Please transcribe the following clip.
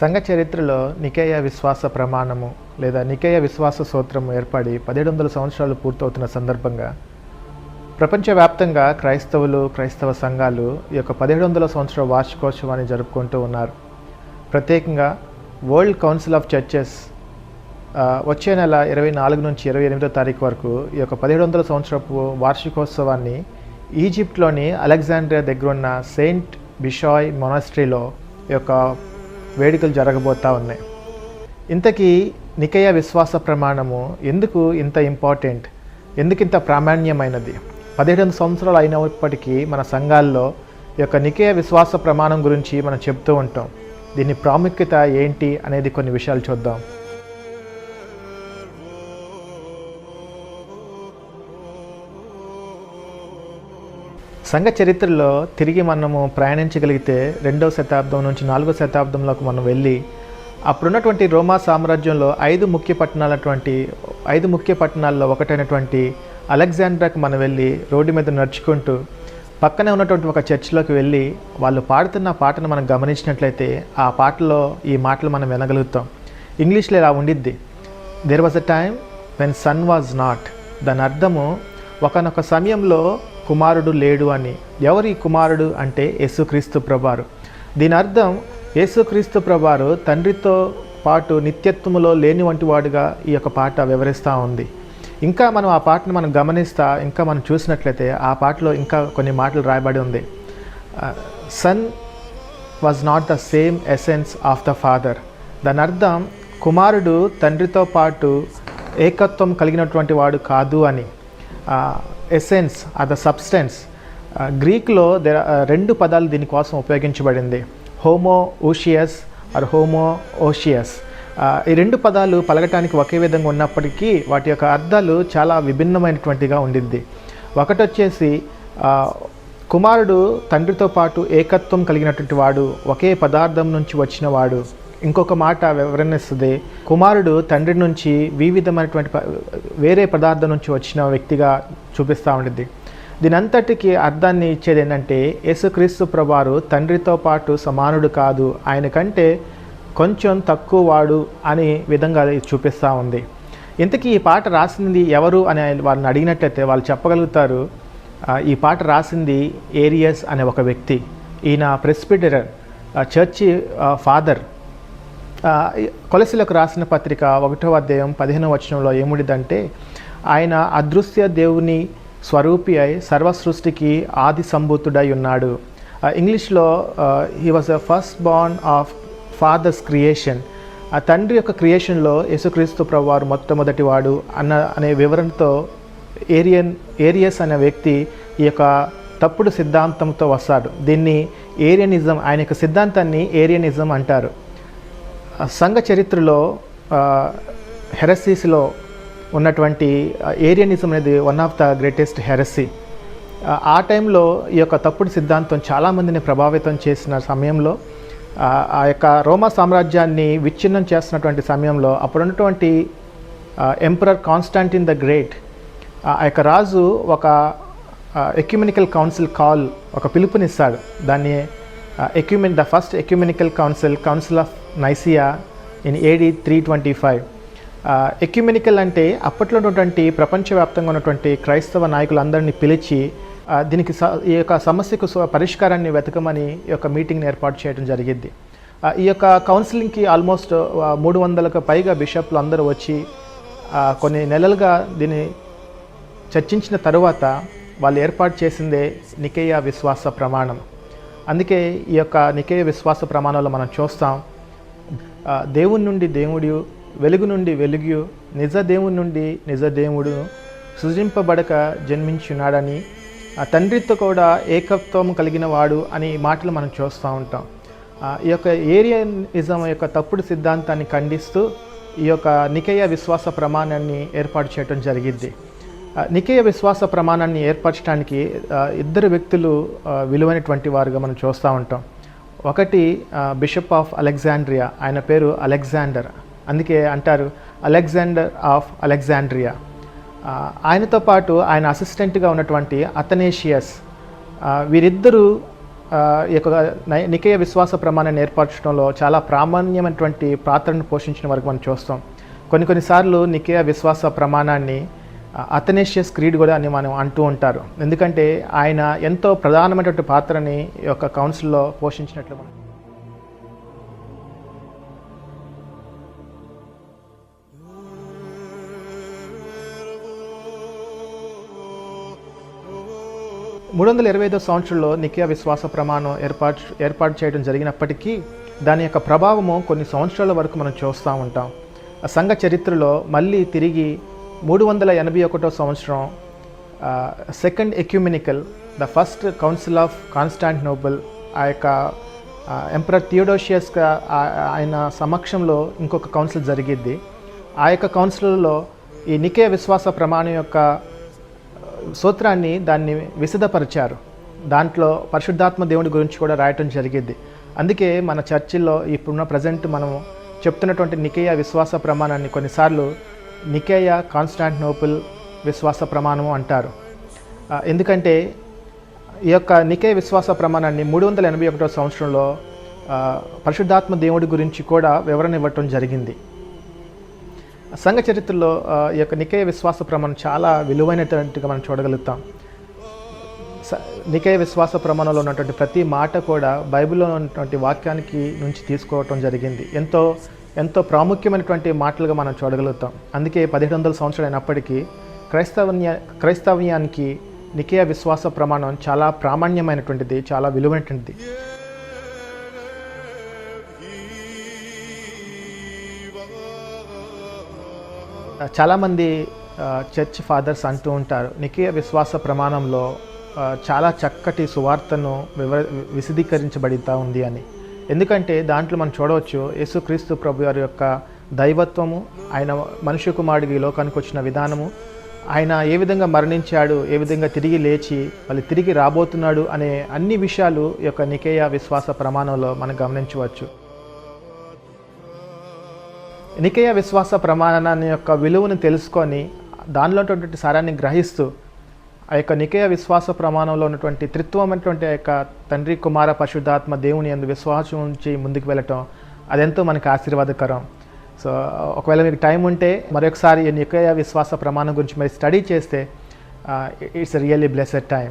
సంఘ చరిత్రలో నికేయ విశ్వాస ప్రమాణము లేదా నికేయ విశ్వాస సూత్రము ఏర్పడి పదిహేడు వందల సంవత్సరాలు పూర్తవుతున్న సందర్భంగా ప్రపంచవ్యాప్తంగా క్రైస్తవులు క్రైస్తవ సంఘాలు ఈ యొక్క పదిహేడు వందల సంవత్సర వార్షికోత్సవాన్ని జరుపుకుంటూ ఉన్నారు. ప్రత్యేకంగా వరల్డ్ కౌన్సిల్ ఆఫ్ చర్చెస్ వచ్చే నెల ఇరవై నాలుగు నుంచి ఇరవై ఎనిమిదో తారీఖు వరకు ఈ యొక్క పదిహేడు వందల సంవత్సరపు వార్షికోత్సవాన్ని ఈజిప్ట్లోని అలెగ్జాండ్రియా దగ్గర ఉన్న సెయింట్ బిషాయ్ మొనాస్ట్రీలో ఈ యొక్క వేడుకలు జరగబోతూ ఉన్నాయి. ఇంతకీ నికయ విశ్వాస ప్రమాణము ఎందుకు ఇంత ఇంపార్టెంట్? ఎందుకు ఇంత ప్రామాణ్యమైనది? పదిహేడు వందల సంవత్సరాలు అయినప్పటికీ మన సంఘాల్లో ఈ యొక్క నికయ విశ్వాస ప్రమాణం గురించి మనం చెప్తూ ఉంటాం. దీని ప్రాముఖ్యత ఏంటి అనేది కొన్ని విషయాలు చూద్దాం. సంఘ చరిత్రలో తిరిగి మనము ప్రయాణించగలిగితే రెండవ శతాబ్దం నుంచి నాలుగో శతాబ్దంలోకి మనం వెళ్ళి అప్పుడున్నటువంటి రోమా సామ్రాజ్యంలో ఐదు ముఖ్య పట్టణాలటువంటి ఐదు ముఖ్య పట్టణాల్లో ఒకటైనటువంటి అలెగ్జాండ్రాకి మనం వెళ్ళి రోడ్డు మీద నడుచుకుంటూ పక్కనే ఉన్నటువంటి ఒక చర్చిలోకి వెళ్ళి వాళ్ళు పాడుతున్న పాటను మనం గమనించినట్లయితే ఆ పాటలో ఈ మాటలు మనం వినగలుగుతాం. ఇంగ్లీష్లో ఇలా ఉండిద్ది. There was a time when son was not దాని అర్థము ఒకనొక సమయంలో కుమారుడు లేడు అని. ఎవరి కుమారుడు అంటే యేసుక్రీస్తు ప్రభారు. దీని అర్థం యేసుక్రీస్తు ప్రభారు తండ్రితో పాటు నిత్యత్వములో లేని వంటి వాడుగా ఈ యొక్క పాట వివరిస్తూ ఉంది. ఇంకా మనం ఆ పాటను మనం గమనిస్తా ఇంకా మనం చూసినట్లయితే ఆ పాటలో ఇంకా కొన్ని మాటలు రాయబడి ఉంది. Son was not the same essence of the father. దాని అర్థం కుమారుడు తండ్రితో పాటు ఏకత్వం కలిగినటువంటి వాడు కాదు అని. ఎసెన్స్ ఆర్ ద సబ్స్టెన్స్ గ్రీక్లో దెర్ రెండు పదాలు దీనికోసం ఉపయోగించబడింది. Homoousios or homoousios ఈ రెండు పదాలు పలకటానికి ఒకే విధంగా ఉన్నప్పటికీ వాటి యొక్క అర్థాలు చాలా విభిన్నమైనటువంటిగా ఉండిద్ది. ఒకటి వచ్చేసి uh, కుమారుడు తండ్రితో పాటు ఏకత్వం కలిగినటువంటి వాడు ఒకే పదార్థం నుంచి వచ్చినవాడు ఇంకొక మాట వివరణిస్తుంది. కుమారుడు తండ్రి నుంచి వివిధమైనటువంటి వేరే పదార్థం నుంచి వచ్చిన వ్యక్తిగా చూపిస్తూ ఉండిద్ది. దీనంతటికి అర్థాన్ని ఇచ్చేది ఏంటంటే యేసుక్రీస్తు ప్రభువారు తండ్రితో పాటు సమానుడు కాదు ఆయన కంటే కొంచెం తక్కువ వాడు అనే విధంగా చూపిస్తూ ఉంది. ఇంతకీ ఈ పాట రాసింది ఎవరు అని వాళ్ళని అడిగినట్లయితే వాళ్ళు చెప్పగలుగుతారు ఈ పాట రాసింది ఏరియస్ అనే ఒక వ్యక్తి. ఈయన ప్రెస్పిటరర్ చర్చి ఫాదర్. కొలసిలకు రాసిన పత్రిక ఒకటో అధ్యాయం పదిహేనవ వచనంలో ఏముడిదంటే ఆయన అదృశ్య దేవుని స్వరూపి అయి సర్వ సృష్టికి ఆది సంభూతుడై ఉన్నాడు. ఇంగ్లీష్లో he was the firstborn of father's creation ఆ తండ్రి యొక్క క్రియేషన్లో యేసుక్రీస్తు ప్రభువారు మొట్టమొదటి వాడు అన్న అనే వివరణతో ఏరియన్ ఏరియస్ అనే వ్యక్తి ఈ యొక్క తప్పుడు సిద్ధాంతంతో వస్తాడు. దీన్ని ఏరియనిజం ఆయన యొక్క సిద్ధాంతాన్ని ఏరియనిజం అంటారు. సంఘ చరిత్రలో హెరసీస్లో ఉన్నటువంటి ఏరియనిజం అనేది one of the greatest heresy ఆ టైంలో ఈ యొక్క తప్పుడు సిద్ధాంతం చాలామందిని ప్రభావితం చేసిన సమయంలో ఆ, యొక్క రోమా సామ్రాజ్యాన్ని విచ్ఛిన్నం చేస్తున్నటువంటి సమయంలో అప్పుడున్నటువంటి ఎంపరర్ కాన్స్టాంటిన్ ద గ్రేట్ ఆ యొక్క రాజు ఒక ఎక్యుమినికల్ కౌన్సిల్ కాల్ ఒక పిలుపునిస్తాడు. దాన్ని ఎక్యుమిన్ the first ecumenical council council of Nicaea in AD three twenty five ecumenical అంటే అప్పట్లో ఉన్నటువంటి ప్రపంచవ్యాప్తంగా ఉన్నటువంటి క్రైస్తవ నాయకులందరినీ పిలిచి uh, దీనికి స ఈ యొక్క సమస్యకు పరిష్కారాన్ని వెతకమని ఈ యొక్క మీటింగ్ని ఏర్పాటు చేయడం జరిగింది. Uh, ఈ యొక్క కౌన్సిలింగ్కి ఆల్మోస్ట్ uh, మూడు వందలకు పైగా బిషప్లు అందరూ వచ్చి కొన్ని నెలలుగా దీన్ని చర్చించిన తరువాత వాళ్ళు ఏర్పాటు చేసిందే నికేయ విశ్వాస ప్రమాణం. అందుకే ఈ యొక్క నికేయ విశ్వాస ప్రమాణంలో మనం చూస్తాం దేవుని నుండి దేవుడు వెలుగు నుండి వెలుగు నిజ దేవుని నుండి నిజ దేవుడు సృజింపబడక జన్మించున్నాడని తండ్రితో కూడా ఏకత్వం కలిగిన వాడు అని మాటలు మనం చూస్తూ ఉంటాం. ఈ యొక్క ఏరియనిజం యొక్క తప్పుడు సిద్ధాంతాన్ని ఖండిస్తూ ఈ యొక్క నికేయ విశ్వాస ప్రమాణాన్ని ఏర్పాటు చేయడం జరిగింది నికేయ విశ్వాస ప్రమాణాన్ని ఏర్పరచడానికి ఇద్దరు వ్యక్తులు విలువైనటువంటి వారుగా మనం చూస్తూ ఉంటాం. ఒకటి బిషప్ ఆఫ్ అలెగ్జాండ్రియా ఆయన పేరు అలెగ్జాండర్ అందుకే అంటారు అలెగ్జాండర్ ఆఫ్ అలెగ్జాండ్రియా ఆయనతో పాటు ఆయన అసిస్టెంట్గా ఉన్నటువంటి అథనేషియస్ వీరిద్దరూ ఈ యొక్క నికేయ విశ్వాస ప్రమాణాన్ని ఏర్పరచడంలో చాలా ప్రామాణ్యమైనటువంటి పాత్రను పోషించిన వరకు మనం చూస్తాం. కొన్ని కొన్నిసార్లు నికేయ విశ్వాస ప్రమాణాన్ని అథనేషియస్ క్రీడ్ కూడా అని మనం అంటూ ఉంటారు. ఎందుకంటే ఆయన ఎంతో ప్రధానమైనటువంటి పాత్రని ఈ యొక్క కౌన్సిల్లో పోషించినట్లు మనం మూడు వందల ఇరవై ఐదో సంవత్సరంలో నికియా విశ్వాస ప్రమాణం ఏర్పాటు ఏర్పాటు చేయడం జరిగినప్పటికీ దాని యొక్క ప్రభావము కొన్ని సంవత్సరాల వరకు మనం చూస్తూ ఉంటాం. సంఘ చరిత్రలో మళ్ళీ తిరిగి మూడు వందల ఎనభై ఒకటో సంవత్సరం second ecumenical the first council of Constantinople ఆ యొక్క ఎంపరర్ థియోడోషియస్గా ఆయన సమక్షంలో ఇంకొక కౌన్సిల్ జరిగిద్ది. ఆ యొక్క కౌన్సిల్లో ఈ నికే విశ్వాస ప్రమాణం యొక్క సూత్రాన్ని దాన్ని విశదపరిచారు. దాంట్లో పరిశుద్ధాత్మ దేవుడి గురించి కూడా రాయటం జరిగింది అందుకే మన చర్చిల్లో ఇప్పుడున్న ప్రజెంట్ మనం చెప్తున్నటువంటి నికేయ విశ్వాస ప్రమాణాన్ని కొన్నిసార్లు నికేయ కాన్స్టాంటినోపుల్ విశ్వాస ప్రమాణము అంటారు. ఎందుకంటే ఈ యొక్క నికేయ విశ్వాస ప్రమాణాన్ని మూడు వందల ఎనభై ఒకటో సంవత్సరంలో పరిశుద్ధాత్మ దేవుడి గురించి కూడా వివరణ ఇవ్వటం జరిగింది. సంఘ చరిత్రలో ఈ యొక్క నికేయ విశ్వాస ప్రమాణం చాలా విలువైనటువంటిగా మనం చూడగలుగుతాం. స- నికేయ విశ్వాస ప్రమాణంలో ఉన్నటువంటి ప్రతి మాట కూడా బైబిల్లో ఉన్నటువంటి వాక్యానికి నుంచి తీసుకోవటం జరిగింది. ఎంతో ఎంతో ప్రాముఖ్యమైనటువంటి మాటలుగా మనం చూడగలుగుతాం. అందుకే పదిహేడు వందల సంవత్సరాలు అయినప్పటికీ క్రైస్తవన్య క్రైస్తవ్యానికి నికేయ విశ్వాస ప్రమాణం చాలా ప్రామాణ్యమైనటువంటిది చాలా విలువైనటువంటిది. చాలామంది చర్చ్ ఫాదర్స్ అంటూ ఉంటారు నికేయ విశ్వాస ప్రమాణంలో చాలా చక్కటి సువార్తను వివ విశదీకరించబడితా ఉంది అని. ఎందుకంటే దాంట్లో మనం చూడవచ్చు యేసుక్రీస్తు ప్రభు వారి యొక్క దైవత్వము ఆయన మనుష్య కుమారుడికి లోకానికి వచ్చిన విధానము ఆయన ఏ విధంగా మరణించాడు ఏ విధంగా తిరిగి లేచి మళ్ళీ తిరిగి రాబోతున్నాడు అనే అన్ని విషయాలు ఈ యొక్క నికేయ విశ్వాస ప్రమాణంలో మనం గమనించవచ్చు. నికేయ విశ్వాస ప్రమాణాన్ని యొక్క విలువను తెలుసుకొని దానిలో సారాన్ని గ్రహిస్తూ ఆ యొక్క నికేయ విశ్వాస ప్రమాణంలో ఉన్నటువంటి త్రిత్వమైనటువంటి ఆ యొక్క తండ్రి కుమార పరిశుద్ధాత్మ దేవుని అందు విశ్వాసం ఉంచి ముందుకు వెళ్ళటం అదెంతో మనకి ఆశీర్వాదకరం. సో ఒకవేళ మీకు టైం ఉంటే మరొకసారి ఈ నికేయ విశ్వాస ప్రమాణం గురించి మరి స్టడీ చేస్తే ఇట్స్ రియల్లీ బ్లెస్డ్ టైం.